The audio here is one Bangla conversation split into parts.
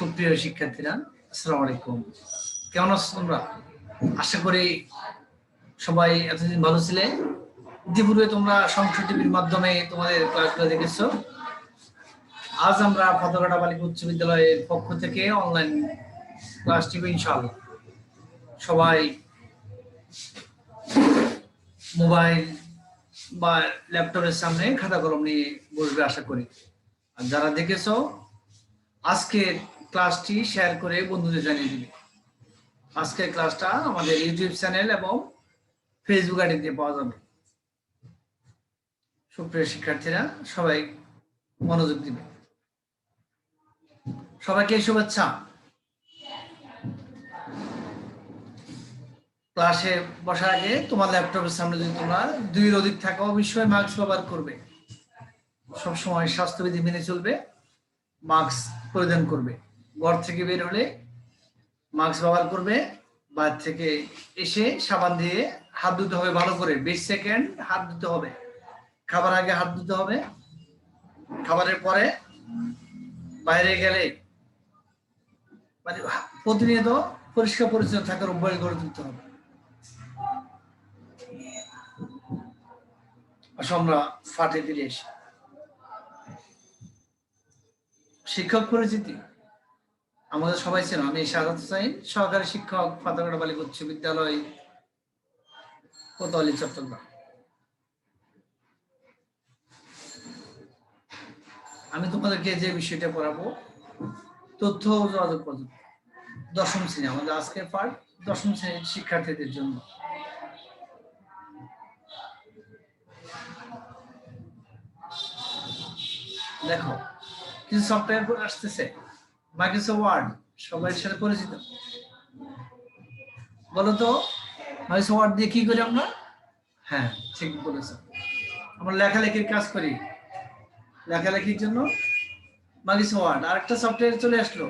সুপ্রিয় শিক্ষার্থীরা, আসসালামু আলাইকুম। কেমন আছো তোমরা? আশা করি সবাই এতদিন ভালো ছিলে। ইতিপূর্বে তোমরা সংসদ টিভির মাধ্যমে তোমাদের ক্লাসগুলো দেখেছ। আজ আমরা ফতোকাটা বালিকা উচ্চ বিদ্যালয়ের পক্ষ থেকে অনলাইন ক্লাস টিভি ইনশাআল্লাহ সবাই মোবাইল বা ল্যাপটপের সামনে খাতা কলম নিয়ে বসবে, আশা করি। আর যারা দেখেছ, আজকের ক্লাসটি শেয়ার করে বন্ধুদের জানিয়ে দিবে। আজকের ক্লাসটা আমাদের ইউটিউব চ্যানেল এবং ফেসবুক আইডিতে পাওয়া যাবে। সুপ্রিয় শিক্ষার্থীরা, সবাই মনোযোগ দিবে। সবাইকে শুভেচ্ছা। ক্লাসে বসার আগে তোমার ল্যাপটপের সামনে যদি তোমরা দুই অধিক থাকা, অবশ্যই মাস্ক ব্যবহার করবে। সবসময় স্বাস্থ্যবিধি মেনে চলবে মাস্ক পরিধান করবে। ঘর থেকে বের হলে মাস্ক ব্যবহার করবে বাইর থেকে এসে সাবান দিয়ে হাত ধুতে হবে ভালো করে। বিশ সেকেন্ড হাত ধুতে হবে। খাবার আগে হাত ধুতে হবে। খাবারের পরে বাইরে গেলে মানে প্রতিনিয়ত পরিষ্কার পরিচ্ছন্ন থাকার অভ্যাস গড়ে তুলতে হবে। আমরা ফাটে ফিরে এসি শিক্ষক পরিচিতি। আমাদের সবাই ছিল। আমি সাজাদ হোসাইন, সহকারী শিক্ষক ফাতাগড়া বালিকা উচ্চ বিদ্যালয় কোতোয়ালি চট্টগ্রাম আমি তোমাদেরকে যে বিষয়টা পড়াবো, তথ্য ও যোগাযোগ প্রযুক্তি। দশম শ্রেণি, আমাদের আজকের পাঠ দশম শ্রেণির শিক্ষার্থীদের জন্য। দেখো, কিছু সফটওয়্যার আসতেছে। মাইক্রোসফট ওয়ার্ড সবাই সাথে পরিচিত। বলো মাইক্রোসফট ওয়ার্ড দিয়ে কি করি আমরা? হ্যাঁ ঠিক বলেছ। আমরা লেখালেখির কাজ করি। লেখালেখির জন্য মাইক্রোসফট ওয়ার্ড আরেকটা সফটওয়্যার চলে আসলো।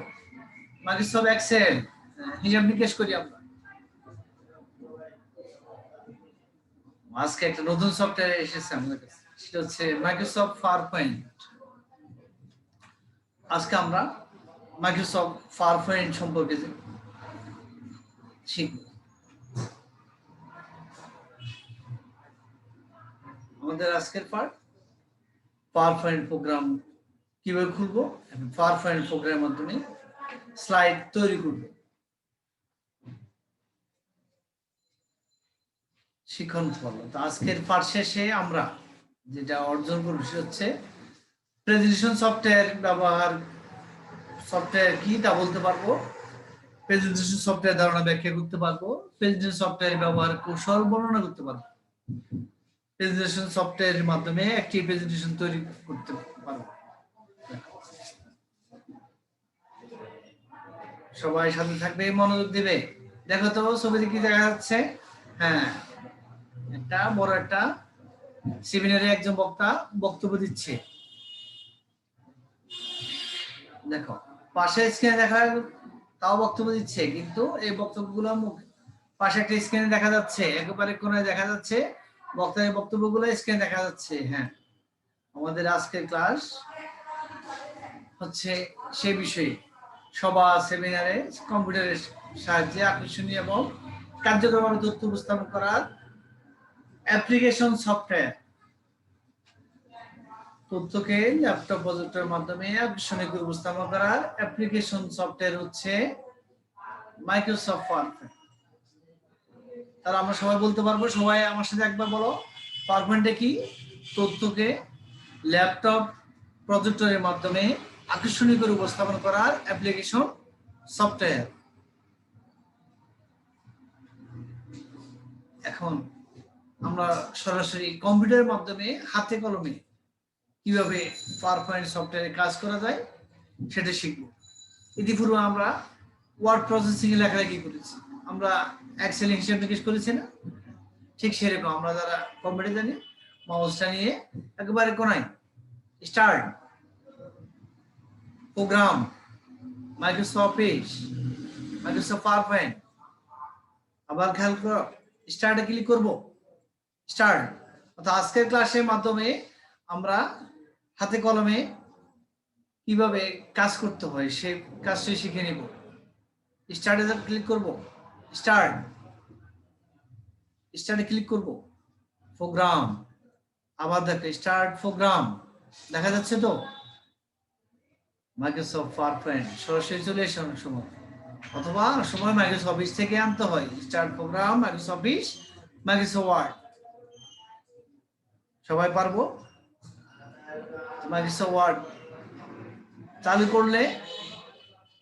Microsoft Excel. হিসাব নিকেশ করি আমরা। আজকে একটা নতুন সফটওয়্যার এসেছে আমাদের কাছে। সেটা হচ্ছে মাইক্রোসফট পাওয়ার পয়েন্ট আজকে আমরা মাইক্রোসফট পাওয়ার পয়েন্ট সম্পর্কে শিখব। আমাদের আজকের পার্ট পাওয়ার পয়েন্ট প্রোগ্রাম কীভাবে খুলবো এবং পাওয়ার প্রোগ্রামের মাধ্যমে স্লাইড তৈরি করব। শিখন ফল। তো আজকের পাঠ শেষে আমরা যেটা অর্জন করব সেটা হচ্ছে প্রেজেন্টেশন সফটওয়্যার ব্যবহার সফটওয়্যার কি তা বলতে পারব? প্রেজেন্টেশন সফটওয়্যার ধারণা ব্যাখ্যা করতে পারব। প্রেজেন্টেশন সফটওয়্যার ব্যবহার কৌশল বর্ণনা করতে পারব। প্রেজেন্টেশন সফটওয়্যারের মাধ্যমে একটি প্রেজেন্টেশন তৈরি করতে পারব। সবাই সাথে থাকবে, মনোযোগ দিবে। দেখো তো, ছবিতে কি দেখা যাচ্ছে? হ্যাঁ একটা বড় একটা সেমিনারে একজন বক্তা বক্তব্য দিচ্ছে। দেখো পাশে স্ক্রিনে দেখা তাও বক্তব্য দিচ্ছে, কিন্তু এই বক্তব্যগুলো পাশে একটা স্ক্রিনে দেখা যাচ্ছে, একেবারে কোনায় দেখা যাচ্ছে বক্তার বক্তব্যগুলো স্ক্রিনে দেখা যাচ্ছে হ্যাঁ। আমাদের আজকের ক্লাস হচ্ছে সে বিষয়ে। সভা সেমিনারে কম্পিউটারের সাহায্যে আকর্ষণীয় এবং কার্যকরভাবে তথ্য উপস্থাপন করার অ্যাপ্লিকেশন সফটওয়্যার তথ্যকে ল্যাপটপ প্রজেক্টের মাধ্যমে আকর্ষণীয় উপস্থাপন করার অ্যাপ্লিকেশন সফটওয়্যার হচ্ছে মাইক্রোসফট ওয়ার্ড তাহলে আমরা সবাই বলতে পারব, সবাই আমার সাথে একবার বলো পাওয়ারপয়েন্টে কি তথ্যকে ল্যাপটপ প্রজেক্টরের মাধ্যমে আকর্ষণীয় করে উপস্থাপন করার অ্যাপ্লিকেশন সফটওয়্যার? এখন আমরা সরাসরি কম্পিউটারের মাধ্যমে হাতে কলমে কীভাবে পাওয়ার পয়েন্ট সফটওয়্যারে কাজ করা যায়, সেটা শিখব। ইতিপূর্বে আমরা ওয়ার্ড প্রসেসিং এ লেখালেখি করেছি। আমরা এক্সেল হিসাব নিকেশ করেছি না। ঠিক সেরকম আমরা যারা কম্পিউটার জানি মাউসটা নিয়ে একেবারে কোনায় start program Microsoft office Microsoft power point আবার খেয়াল করো স্টার্টে ক্লিক করব। স্টার্ট অর্থাৎ আজকের ক্লাসের মাধ্যমে আমরা হাতে কলমে কীভাবে কাজ করতে হয়, সে কাজটি শিখে নিব। স্টার্টে ক্লিক করব। স্টার্ট স্টার্টে ক্লিক করব। প্রোগ্রাম আবার দেখো স্টার্ট প্রোগ্রাম দেখা যাচ্ছে তো? মাইক্রোসফট পাওয়ারপয়েন্ট সরাসরি চলে এসে অনেক সময়। অথবা সময় মাইক্রোসফট অফিস থেকে আনতে হয়। Start program Microsoft office Microsoft word সবাই পারব? মাইক্রোসফট ওয়ার্ড চালু করলে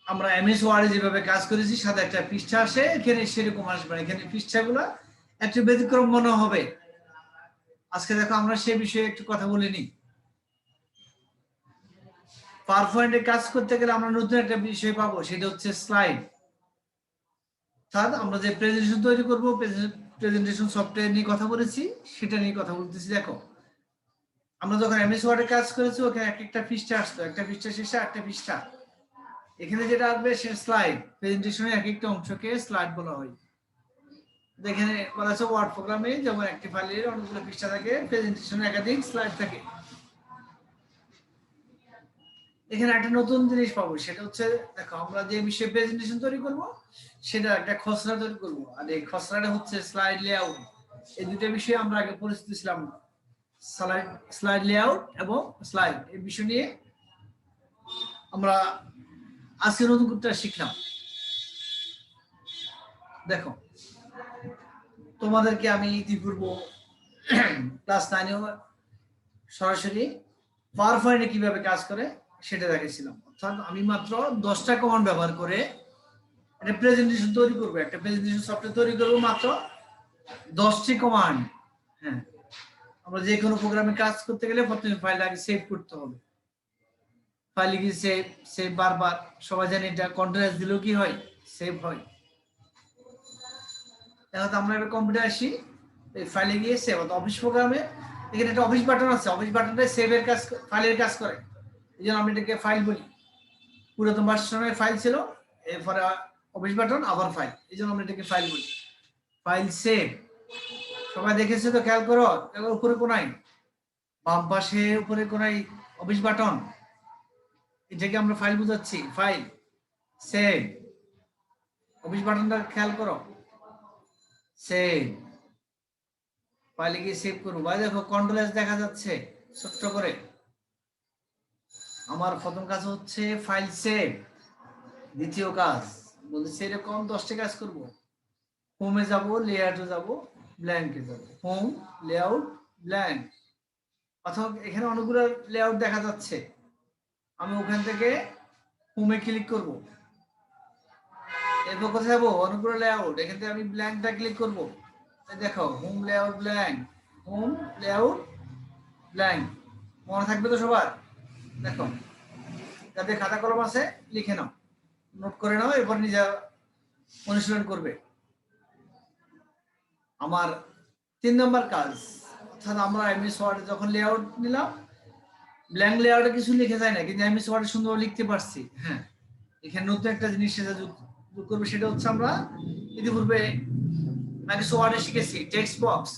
আমরা এমএস ওয়ার্ডে যেভাবে কাজ করেছি, সাথে একটা পৃষ্ঠা আসে, এখানে সেরকম আসবে না। এখানে পৃষ্ঠাগুলো একটু ব্যতিক্রম মনে হবে। আজকে দেখো আমরা সে বিষয়ে একটু কথা বলিনি পাওয়ার পয়েন্টে কাজ করতে গেলে আমরা নতুন একটা বিষয় পাবো, সেটা হচ্ছে স্লাইড অর্থাৎ আমরা যে প্রেজেন্টেশন তৈরি করব প্রেজেন্টেশন সফটওয়্যার নিয়ে কথা বলেছি, সেটা নিয়ে কথা বলতেছি। দেখো আমরা যখন এমএস ওয়ার্ডে কাজ করেছি, ওখানে এক একটা পৃষ্ঠা আসতো, একটা পৃষ্ঠা শেষে একটা পৃষ্ঠা। এখানে যেটা আসবে, সে স্লাইড প্রেজেন্টেশনের এক একটা অংশকে স্লাইড বলা হয়। এখানে বলা আছে ওয়ার্ড প্রোগ্রামে যেমন একটি ফাইলের অনেকগুলো পৃষ্ঠা থাকে প্রেজেন্টেশনে একাধিক স্লাইড থাকে। এখানে একটা নতুন জিনিস পাবো, সেটা হচ্ছে, দেখো, আমরা যে বিষয়ে প্রেজেন্টেশন তৈরি করব, সেটা একটা খসড়া তৈরি করব। আর এই খসড়াটা হচ্ছে স্লাইড লেআউট এই দুটো বিষয়ে আমরা আগে পরিচিত ছিলাম স্লাইড লেআউট এবং স্লাইড এই বিষয় নিয়ে আমরা আজকে নতুন করতে শিখলাম। দেখো, তোমাদেরকে আমি ইতিপূর্ব ক্লাস নাইনেও সরাসরি পাওয়ার পয়েন্টে কীভাবে কাজ করে সেটা দেখেছিলাম অর্থাৎ আমি মাত্র দশটা কমান্ড ব্যবহার করে একটা প্রেজেন্টেশন তৈরি করব। একটা প্রেজেন্টেশন সফটওয়্যার তৈরি করব মাত্র দশটি কমান্ড হ্যাঁ আমরা যে কোনো প্রোগ্রামে কাজ করতে গেলে প্রথমে ফাইল আগে সেভ করতে হবে। ফাইলে গিয়ে সেভ সেভ বারবার। সবাই জানে এটা কন্টিনিউয়াস দিলেও কি হয়? সেভ হয়। এখন আমরা এবার কম্পিউটার আসি। এই ফাইলে গিয়ে সেভ অর্থাৎ অফিস প্রোগ্রামে এখানে একটা অফিস বাটন আছে। অফিস বাটনটা সেভের কাজ ফাইলের কাজ করে। এই জন্য আমি এটাকে ফাইল বলি। পুরাতন ভার্সনের ফাইল ছিল। এরপরে অফিস বাটন আবার ফাইল এই জন্য আমরা এটাকে ফাইল বলি। ফাইল সেভ সবাই দেখেছে তো, খেয়াল করো উপরে কোনাই বাম পাশে উপরে কোনাই অফিস বাটন। এটাকে আমরা ফাইল বুঝাচ্ছি। ফাইল সেভ অফিস বাটনটা খেয়াল করো। সেভ ফাইলে গিয়ে সেভ করব। ভাই, দেখো কন্ট্রোল দেখা যাচ্ছে, ছোট্ট করে। আমার প্রথম কাজ হচ্ছে ফাইল সেভ দ্বিতীয় কাজ বলছি এরকম দশটা কাজ করব। হোমে যাব লেআউটে যাব। ব্ল্যাঙ্কে যাব। হোম লেআউট ব্ল্যাঙ্ক অথবা এখানে অনেকগুলো লেআউট দেখা যাচ্ছে। আমি ওখান থেকে হোমে ক্লিক করব। এরপর কোথায় যাব? অনেকগুলো লেআউট এখান থেকে আমি ব্ল্যাঙ্কটা ক্লিক করব। দেখো home layout blank home layout blank মনে থাকবে তো সবার? দেখো, যাদের খাতা কলম আছে, লিখে নাও। নোট করে নাও, এরপর নিজে অনুশীলন করবে। আমার তিন নম্বর কাজ। অর্থাৎ আমরা এমএস ওয়ার্ডে যখন লেআউট নিলাম ব্ল্যাঙ্ক লেআউটে কিছু লিখে যায় না, কিন্তু এমএস ওয়ার্ডে সুন্দর লিখতে পারছি হ্যাঁ। এখানে নতুন একটা জিনিস সেটা যোগ করবে, সেটা হচ্ছে আমরা ইতিপূর্বে মাইক্রোসফট ওয়ার্ডে শিখেছি টেক্সট বক্স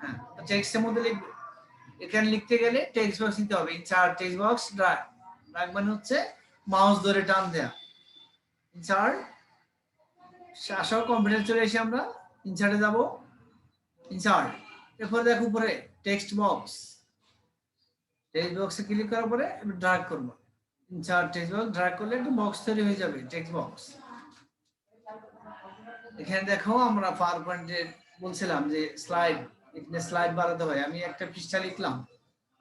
হ্যাঁ। টেক্সটের মধ্যে লিখবে, এখানে লিখতে গেলে টেক্সট বক্স নিতে হবে insert text box drag drag মানে হচ্ছে মাউস ধরে টান দেয়া। ইনসার্ট আসো কম্পিউটার চলে এসে আমরা ইনসার্টে যাব। ইনসার্ট এরপরে দেখো উপরে টেক্সট বক্স টেক্সট বক্সে ক্লিক করার পরে ড্রাগ করব। ইনসার্ট টেক্সট বক্স ড্রাগ করলে একটা বক্স তৈরি হয়ে যাবে টেক্সট বক্স এখানে দেখো আমরা পাওয়ার পয়েন্টে বলছিলাম যে স্লাইড এখানে স্লাইড বাড়াতে হয়। আমি একটা পৃষ্ঠা লিখলাম।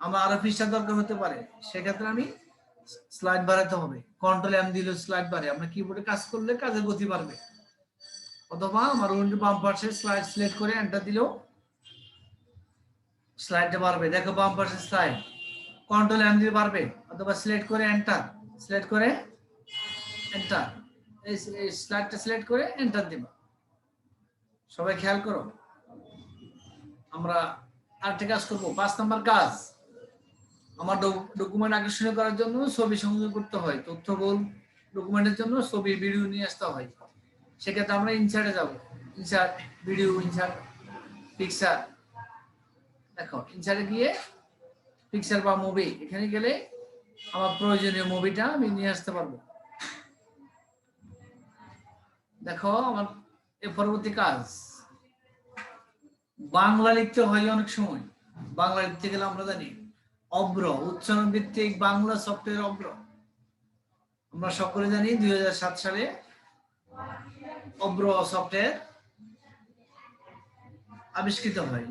আমার আরও পৃষ্ঠা দরকার হতে পারে। সেক্ষেত্রে আমি স্লাইড বাড়াতে হবে। কন্ট্রোল এম দিলে স্লাইড বাড়ে। আমরা কিবোর্ডে কাজ করলে কাজের গতি বাড়বে। অথবা আমার উইন্ডো বাম পাশে স্লাইড সিলেক্ট করে এন্টার দিলেও স্লাইডটা বাড়বে। দেখো বাম পাশে স্লাইড কন্ট্রোল এম দিয়ে বাড়বে। অথবা সিলেক্ট করে এন্টার সিলেক্ট করে এন্টার এই স্লাইডটা সিলেক্ট করে এন্টার দিবা। সবাই খেয়াল করো। আমরা আরেকটা কাজ করব। পাঁচ নম্বর কাজ। আমার ডকুমেন্ট আকর্ষণীয় করার জন্য ছবি সংযোগ করতে হয়। তথ্য গোল ডকুমেন্টের জন্য ছবি ভিডিও নিয়ে আসতে হয়। সেক্ষেত্রে আমরা ইনসার্টে যাব। ইনসার্ট ভিডিও ইনসার্ট পিকচার দেখো ইনসার্টে গিয়ে পিকচার বা মুভি এখানে গেলে আমার প্রয়োজনীয় মুভিটা আমি নিয়ে আসতে পারব। দেখো, আমার এ পরবর্তী কাজ। বাংলা লিখতে হয় অনেক সময়। বাংলা লিখতে গেলে আমরা জানি অব্র উচ্চারণ ভিত্তিক বাংলা সফটওয়্যার অব্র আমরা সকলে জানি দুই হাজার সাত সালে অব্র সফটওয়্যার আবিষ্কৃত হয়।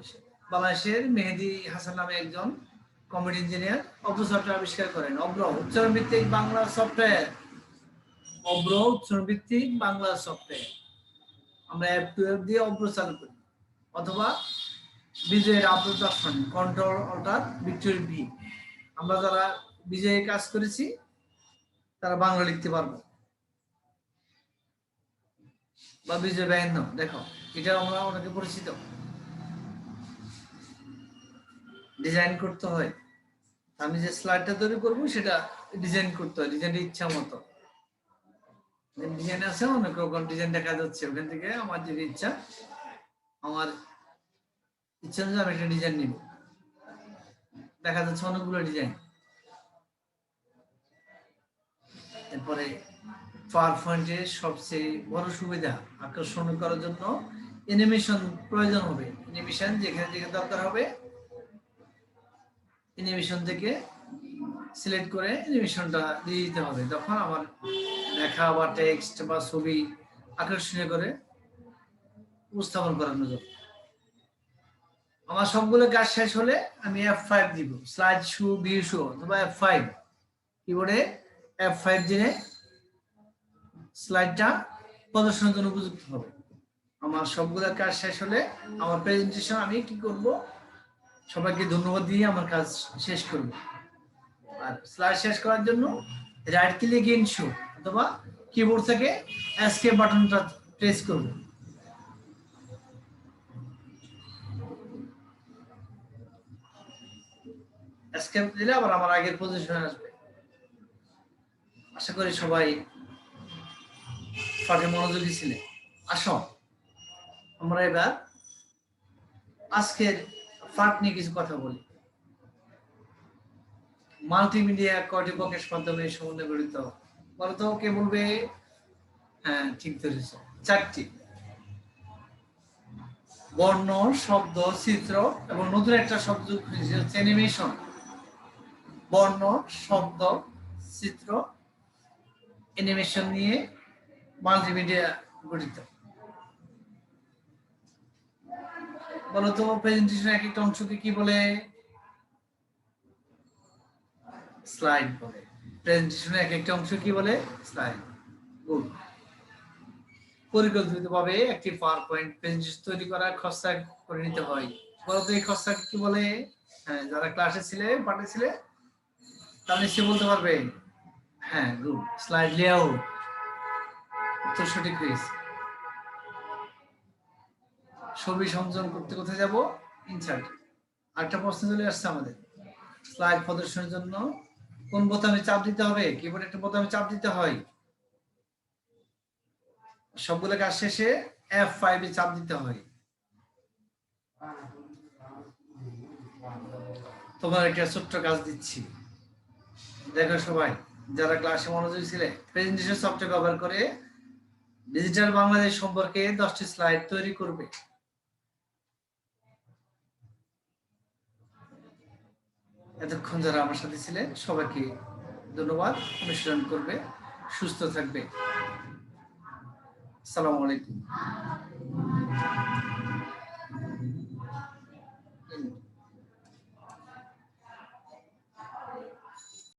বাংলাদেশের মেহেদি হাসান নামে একজন কমেডি ইঞ্জিনিয়ার অব্র সফটওয়্যার আবিষ্কার করেন। অব্র উচ্চারণ ভিত্তিক বাংলা সফটওয়্যার অব্র উচ্চারণ ভিত্তিক বাংলা সফটওয়্যার আমরা অ্যাপ টুয়েলভ দিয়ে অব্র চালু করি। অথবা বিজয়ের আপলোড দর্শন কন্ট্রোল অর্থাৎ ভিক্টোরি ভি আমরা যারা বিজয়ে কাজ করেছি, তারা বাংলা লিখতে পারব। বা বিজয় ব্যান্ড দেখো এটা আমরা অনেকে পরিচিত। ডিজাইন করতে হয়। আমি যে স্লাইডটা তৈরি করব, সেটা ডিজাইন করতে হয় ডিজাইনের ইচ্ছা মতো। ডিজাইন আছে, অনেক রকম ডিজাইন দেখা যাচ্ছে। ওখান থেকে আমার যে ইচ্ছা, আমার ইচ্ছা অনুযায়ী আমি একটা ডিজাইন নিব। দেখা যাচ্ছে অনেকগুলো ডিজাইন এরপরে পাওয়ার পয়েন্টের সবচেয়ে বড় সুবিধা আকর্ষণ করার জন্য অ্যানিমেশন প্রয়োজন হবে। অ্যানিমেশন যেখানে যেখানে দরকার হবে অ্যানিমেশন থেকে সিলেক্ট করে অ্যানিমেশনটা দিয়ে দিতে হবে। তখন আমার লেখা বা টেক্সট বা ছবি আকর্ষণীয় করে উপস্থাপন করানো যাবে আমার সবগুলো কাজ শেষ হলে আমি এফ ফাইভ দিব। স্লাইড শু ভিউ শু অথবা এফ ফাইভ কিবোর্ডে এফ ফাইভ দিনে স্লাইডটা প্রদর্শনের জন্য উপযুক্ত হবে। আমার সবগুলো কাজ শেষ হলে আমার প্রেজেন্টেশন আমি কি করব? সবাইকে ধন্যবাদ দিয়ে আমার কাজ শেষ করব। আর স্লাইড শেষ করার জন্য রাইট ক্লিক ইন শো অথবা কিবোর্ড থেকে এসকে বাটনটা প্রেস করব। এসকে দিলে আবার আমার আগের পজিশনে আসবে। আশা করি সবাই পাঠে মনোযোগী ছিলেন আসো। আমরা এবার আজকের পাঠ নিয়ে কিছু কথা বলি। মাল্টিমিডিয়া প্রকাশ মাধ্যমে সমন্বয় গঠিত। বলতো কে বলবে? হ্যাঁ ঠিক ধরেছ। চারটি। বর্ণ, শব্দ, চিত্র এবং নতুন একটা শব্দ হচ্ছে অ্যানিমেশন। বর্ণ, শব্দ, চিত্র, অ্যানিমেশন নিয়ে মাল্টিমিডিয়া গঠিত। বলতো প্রেজেন্টেশন এক একটা অংশকে কি বলে? স্লাইড বলে। প্রেজেন্টেশনের এক একটা অংশ কি বলে? স্লাইড গুড পরিকল্পিতভাবে একটি পাওয়ার পয়েন্ট প্রেজেন্টেশন তৈরি করা, খসড়া করে নিতে হয়। বলতো, এই খসড়াকে কি বলে? হ্যাঁ যারা ক্লাসে ছিলে, পাঠে ছিলে, তারা নিশ্চয়ই বলতে পারবে। হ্যাঁ গুড স্লাইড লেআউট উত্তর সঠিক হয়েছে। ছবি সংযোজন করতে কোথায় যাব? ইনসার্ট। আরেকটা প্রশ্ন চলে আসছে আমাদের। স্লাইড প্রদর্শনের জন্য কোন বোতামে চাপ দিতে হবে? কিবোর্ড একটা বোতামে চাপ দিতে হয়। সবগুলো কাজ শেষে এফ ফাইভ এ চাপ দিতে হয়। তোমার একটা ছোট্ট কাজ দিচ্ছি। দেখো সবাই, যারা ক্লাসে মনোযোগী ছিলে প্রেজেন্টেশন সফটওয়্যার ব্যবহার করে ডিজিটাল বাংলাদেশ সম্পর্কে দশটি স্লাইড তৈরি করবে। এতক্ষণ যারা আমার সাথে ছিলেন, সবাইকে ধন্যবাদ। অনুশীলন করবে, সুস্থ থাকবে। আসসালামু আলাইকুম।